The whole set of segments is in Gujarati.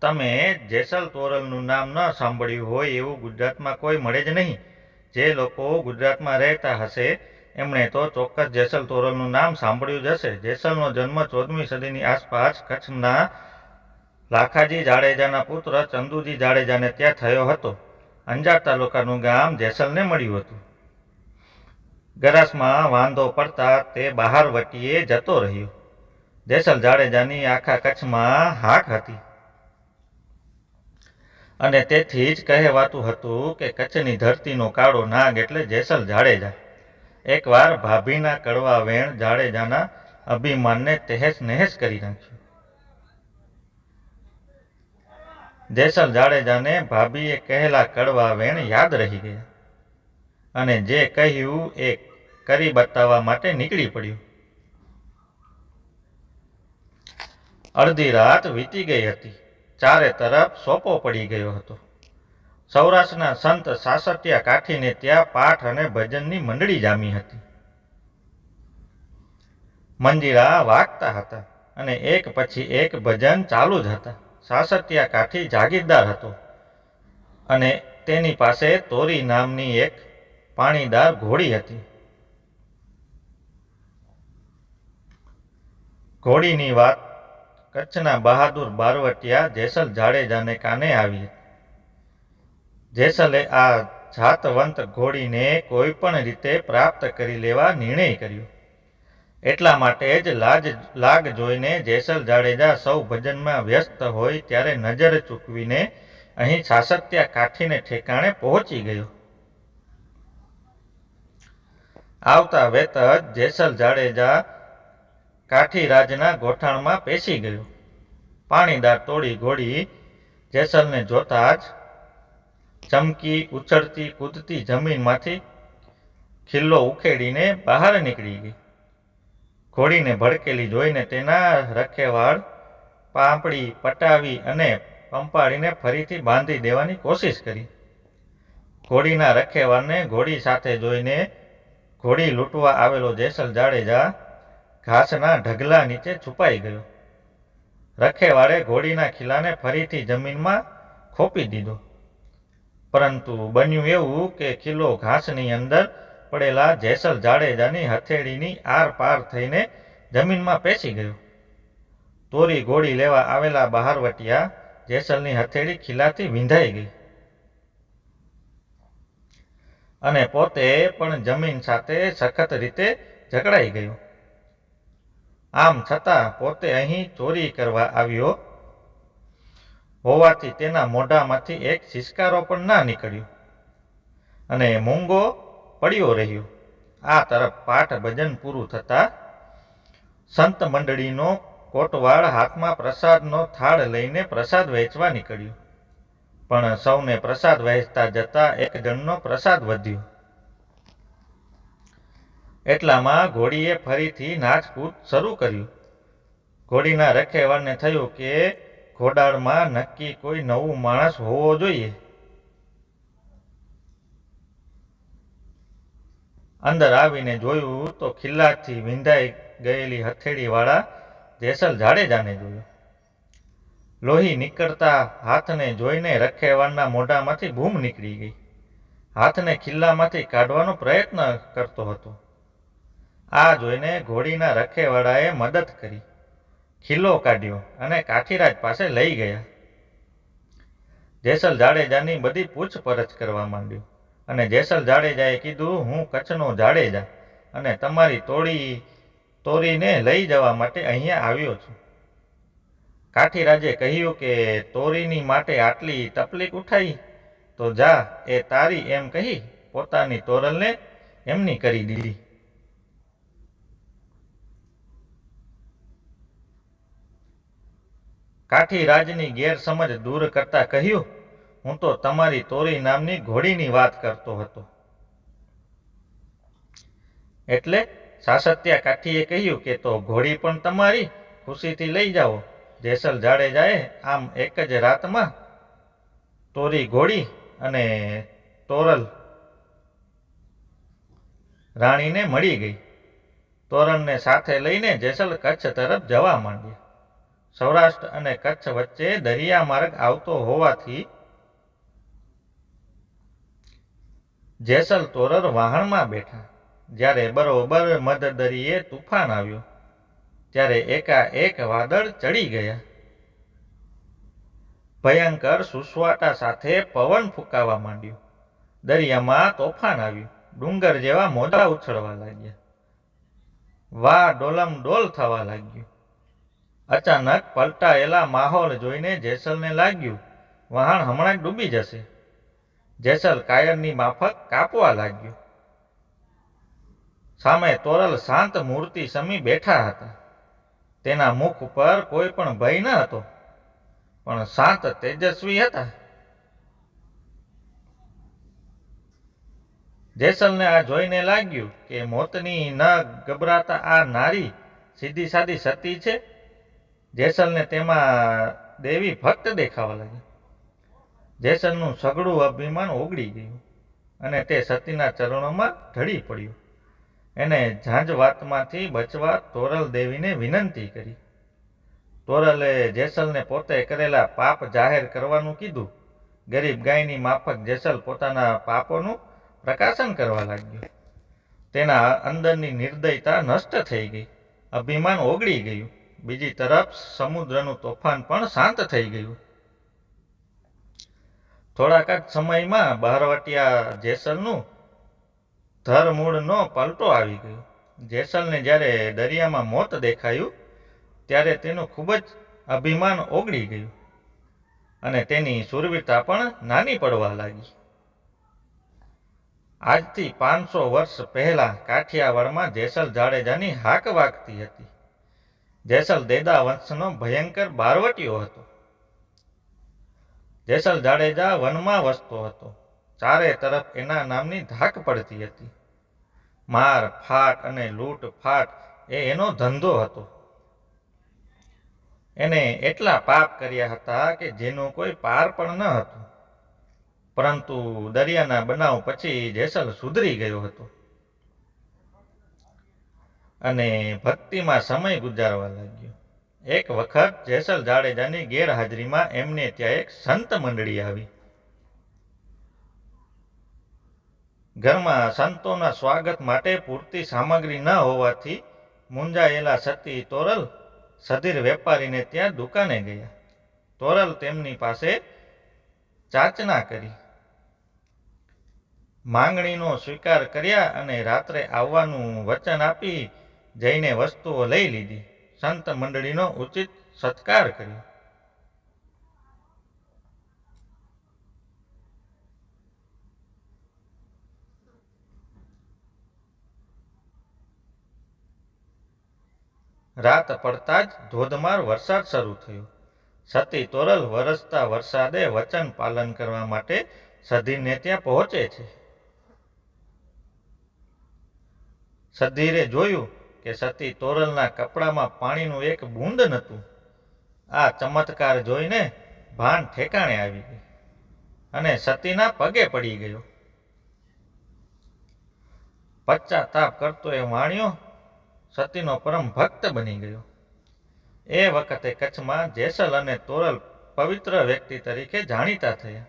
તમે જેસલ તોરલનું નામ ન સાંભળ્યું હોય એવું ગુજરાતમાં કોઈ મળે જ નહીં. જે લોકો ગુજરાતમાં રહેતા હશે, એમણે તો ચોક્કસ જેસલ તોરલનું નામ સાંભળ્યું જ હશે. જેસલનો જન્મ ચૌદમી સદીની આસપાસ કચ્છના લાખાજી જાડેજાના પુત્ર ચંદુજી જાડેજાને ત્યાં થયો હતો. અંજાર તાલુકાનું ગામ જેસલને મળ્યું હતું. ગરાસમાં વાંધો પડતા તે બહાર વટીએ જતો રહ્યો. જેસલ જાડેજાની આખા કચ્છમાં હાક હતી. અને તેથી જ કહેવાતું હતું કે કચ્છની ધરતીનો કાળો નાગ એટલે જેસલ જાડેજા. એકવાર ભાભીના કડવા વેણ જાડેજાના અભિમાનને તહેસ નહેસ કરી નાખ્યું. જેસલ જાડેજાને ભાભીએ કહેલા કડવા વેણ યાદ રહી ગયા અને જે કહ્યું એ કરી બતાવવા માટે નીકળી પડ્યું. અડધી રાત વીતી ગઈ હતી. ચારે તરફ સોપો પડી ગયો હતો. સૌરાષ્ટ્રના સંત સાસટિયા કાઠીને ત્યાં પાઠ અને ભજનની મંડળી જામી હતી. મંજીરા વાગતા હતા અને એક પછી એક ભજન ચાલુ જ હતા. સાસટિયા કાઠી જાગીરદાર હતો અને તેની પાસે તોરી નામની એક પાણીદાર ઘોડી હતી. ઘોડીની વાત કચ્છના બહાદુર બારવટિયા જેસલ જાડેજાને કાને આવી? જેસલે આ જાતવંત ઘોડીને કોઈ પણ રીતે પ્રાપ્ત કરી લેવા નિર્ણય કર્યો. એટલા માટે જ લાજ, લાગ જોઈને જેસલ જાડેજા સૌ ભજનમાં વ્યસ્ત હોય ત્યારે નજર ચૂકવીને અહીં સાસત્યા કાઠીને ઠેકાણે પહોંચી ગયો. આવતા વેત જેસલ જાડેજા કાઠી રાજના ગોઠાણમાં પેસી ગયો. પાણીદાર તોડી ઘોડી જેસલને જોતા જ ચમકી ઉછળતી કૂદતી જમીનમાંથી ખિલ્લો ઉખેડીને બહાર નીકળી ગઈ. ઘોડીને ભડકેલી જોઈને તેના રખેવાળ પાંપડી પટાવી અને પંપાળીને ફરીથી બાંધી દેવાની કોશિશ કરી. ઘોડીના રખેવાળને ઘોડી સાથે જોઈને ઘોડી લૂંટવા આવેલો જેસલ જાડેજા ઘાસના ઢગલા નીચે છુપાઈ ગયો. રખેવાળે ઘોડીના ખીલાને ફરીથી જમીનમાં ખોપી દીધો. પરંતુ બન્યું એવું કે ખીલો ઘાસની અંદર પડેલા જેસલ જાડેજાની હથેળીની આર પાર થઈને જમીનમાં પેસી ગયો. તોરી ઘોડી લેવા આવેલા બહારવટિયા જેસલની હથેળી ખીલાથી વિંધાઈ ગઈ. અને પોતે પણ જમીન સાથે સખત રીતે જકડાઈ ગયો. આમ છતાં પોતે અહીં ચોરી કરવા આવ્યો હોવાથી તેના મોઢામાંથી એક સિસકારો પણ ના નીકળ્યો. અને મૂંગો પડ્યો રહ્યો. આ તરફ પાઠ ભજન પૂરું થતાં સંત મંડળીનો કોટવાળ હાથમાં પ્રસાદનો થાળ લઈને પ્રસાદ વહેંચવા નીકળ્યો. પણ સૌને પ્રસાદ વહેંચતા જતા એક જણનો પ્રસાદ વધ્યો. એટલામાં ઘોડીએ ફરીથી નાચકૂદ શરૂ કર્યું. ઘોડીના રખેવાળને થયું કે ઘોડાળમાં નક્કી કોઈ નવું માણસ હોવો જોઈએ. અંદર આવીને જોયું તો ખિલ્લાથી વિંધાઈ ગયેલી હથેળીવાળા જેસલ જાડેજાને જોયું. લોહી નીકળતા હાથને જોઈને રખેવાળના મોઢામાંથી બૂમ નીકળી ગઈ. હાથને ખિલ્લામાંથી કાઢવાનો પ્રયત્ન કરતો હતો. આ જોઈને ઘોડીના રખેવાળાએ મદદ કરી. ખિલ્લો કાઢ્યો અને કાઠીરાજ પાસે લઈ ગયા. જેસલ જાડેજાની બધી પૂછપરછ કરવા માંડ્યું અને જેસલ જાડેજાએ કીધું, હું કચ્છનો જાડેજા અને તમારી તોડી, તોરીને લઈ જવા માટે અહીંયા આવ્યો છું. કાઠીરાજે કહ્યું કે, તોરીની માટે આટલી તકલીફ ઉઠાઈ? તો જા, એ તારી એમ કહી પોતાની તોરલને એમની કરી દીધી. કાઠી રાજની ગેરસમજ દૂર કરતા કહ્યું, હું તો તમારી તોરી નામની ઘોડીની વાત કરતો હતો. એટલે સાસત્યા કાઠીએ કહ્યું કે, તો ઘોડી પણ તમારી ખુશીથી લઈ જાઓ. જેસલ જાડેજાએ આમ એક જ રાતમાં તોરી ઘોડી અને તોરલ રાણીને મળી ગઈ. તોરણને સાથે લઈને જેસલ કચ્છ તરફ જવા માંડ્યા. સૌરાષ્ટ્ર અને કચ્છ વચ્ચે દરિયા માર્ગ આવતો હોવાથી જેસલ તોરર વાહણમાં બેઠા. જ્યારે બરોબર મધદરિયે તુફાન આવ્યું, ત્યારે એકાએક વાદળ ચડી ગયા. ભયંકર સુસવાટા સાથે પવન ફૂંકાવા માંડ્યું. દરિયામાં તોફાન આવ્યું. ડુંગર જેવા મોજા ઉછળવા લાગ્યા. વા ડોલમ ડોલ થવા લાગ્યું. અચાનક પલટાયેલા માહોલ જોઈને જેસલને લાગ્યું, વહાણ હમણાં જ ડૂબી જશે. જેસલ કાયરની માફક કાપવા લાગ્યું. સામે તોરલ શાંત મૂર્તિ સમી બેઠા હતા. તેના મુખ ઉપર કોઈ પણ ભય ન હતો, પણ શાંત તેજસ્વી હતા. જેસલને આ જોઈને લાગ્યું કે મોતની ન ગભરાતા આ નારી સીધી સાદી સતી છે. જેસલને તેમાં દેવી ભક્ત દેખાવા લાગી. જેસલનું સગડું અભિમાન ઓગળી ગયું અને તે સતીના ચરણોમાં ઢળી પડ્યું. એને ઝાંઝવાતમાંથી બચવા તોરલ દેવીને વિનંતી કરી. તોરલે જેસલને પોતે કરેલા પાપ જાહેર કરવાનું કીધું. ગરીબ ગાયની માફક જેસલ પોતાના પાપોનું પ્રકાશન કરવા લાગ્યું. તેના અંદરની નિર્દયતા નષ્ટ થઈ ગઈ. અભિમાન ઓગળી ગયું. બીજી તરફ સમુદ્રનું તોફાન પણ શાંત થઈ ગયું. થોડાક સમયમાં બહારવટિયા જેસલનું ધરમૂળનો પલટો આવી ગયો. જેસલને જ્યારે દરિયામાં મોત દેખાયું, ત્યારે તેનું ખૂબ જ અભિમાન ઓગળી ગયું અને તેની શૂરવીરતા પણ નાની પડવા લાગી. આજથી પાંચસો વર્ષ પહેલા કાઠિયાવાડમાં જેસલ જાડેજાની હાક વાગતી હતી. જેસલ દેદા વંશનો ભયંકર બારવટીયો હતો. જેસલ જાડેજા વનમાં વસતો હતો. ચારે તરફ એના નામની ધાક પડતી હતી. માર, ફાટ અને લૂંટ, ફાટ એ એનો ધંધો હતો. એને એટલા પાપ કર્યા હતા કે જેનું કોઈ પાર પણ ન હતું. પરંતુ દરિયાના બનાવ પછી જેસલ સુધરી ગયો હતો. અને ભક્તિમાં સમય ગુજારવા લાગ્યો. એક વખત જેસલ જાડેજાની ગેરહાજરીમાં એમને ત્યાં એક સંત મંડળી આવી. ઘરમાં સંતોના સ્વાગત માટે પૂરતી સામગ્રી ન હોવાથી મૂંઝાયેલા સતી તોરલ સધીર વેપારીને ત્યાં દુકાને ગયા. તોરલ તેમની પાસે ચાચના કરી. માંગણીનો સ્વીકાર કર્યા અને રાત્રે આવવાનું વચન આપી જઈને વસ્તુઓ લઈ લીધી. સંત મંડળીનો ઉચિત સત્કાર કર્યો. રાત પડતા જ ધોધમાર વરસાદ શરૂ થયો. સતી તોરલ વરસતા વરસાદે વચન પાલન કરવા માટે સધીરને ત્યાં પહોંચે છે. સધીરે જોયું કે સતી તોરલના કપડામાં પાણીનું એક બૂંદ નહોતું. આ ચમત્કાર જોઈને ભાન ઠેકાણે આવી ગઈ અને સતીના પગે પડી ગયો. પશ્ચાતાપ કરતો એ વાણ્યો સતીનો પરમ ભક્ત બની ગયો. એ વખતે કચ્છમાં જેસલ અને તોરલ પવિત્ર વ્યક્તિ તરીકે જાણીતા થયા.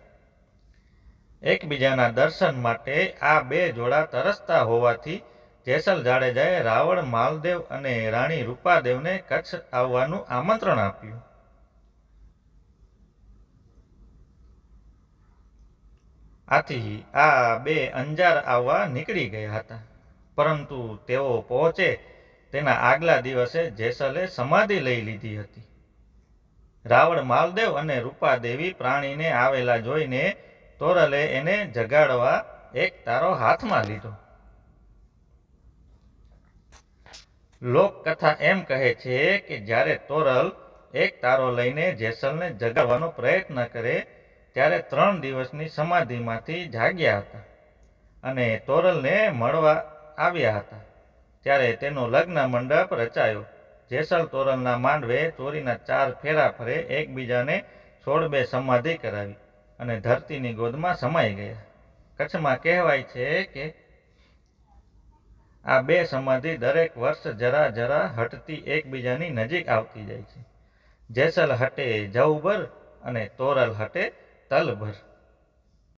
એકબીજાના દર્શન માટે આ બે જોડા તરસતા હોવાથી જેસલ જાડેજાએ રાવણ માલદેવ અને રાણી રૂપાદેવને કચ્છ આવવાનું આમંત્રણ આપ્યું. આથી આ બે અંજાર આવવા નીકળી ગયા હતા. પરંતુ તેઓ પહોંચે તેના આગલા દિવસે જેસલે સમાધિ લઈ લીધી હતી. રાવણ માલદેવ અને રૂપાદેવી પ્રાણીને આવેલા જોઈને તોરલે એને જગાડવા એક તારો હાથમાં લીધો. લોકકથા એમ કહે છે કે જ્યારે તોરલ એક તારો લઈને જેસલને જગાવવાનો પ્રયત્ન કરે, ત્યારે ત્રણ દિવસની સમાધિમાંથી જાગ્યા હતા અને તોરલને મળવા આવ્યા હતા. ત્યારે તેનો લગ્ન મંડપ રચાયો. જેસલ તોરલના માંડવે ચોરીના ચાર ફેરા ફરે એકબીજાને સોળબે સમાધિ કરાવી અને ધરતીની ગોદમાં સમાઈ ગયા. કચ્છમાં કહેવાય છે કે આ બે સમાધિ દરેક વર્ષ જરા જરા હટતી એકબીજાની નજીક આવતી જાય છે. જેસલ હટે જવ અને તોરલ હટે તલ ભર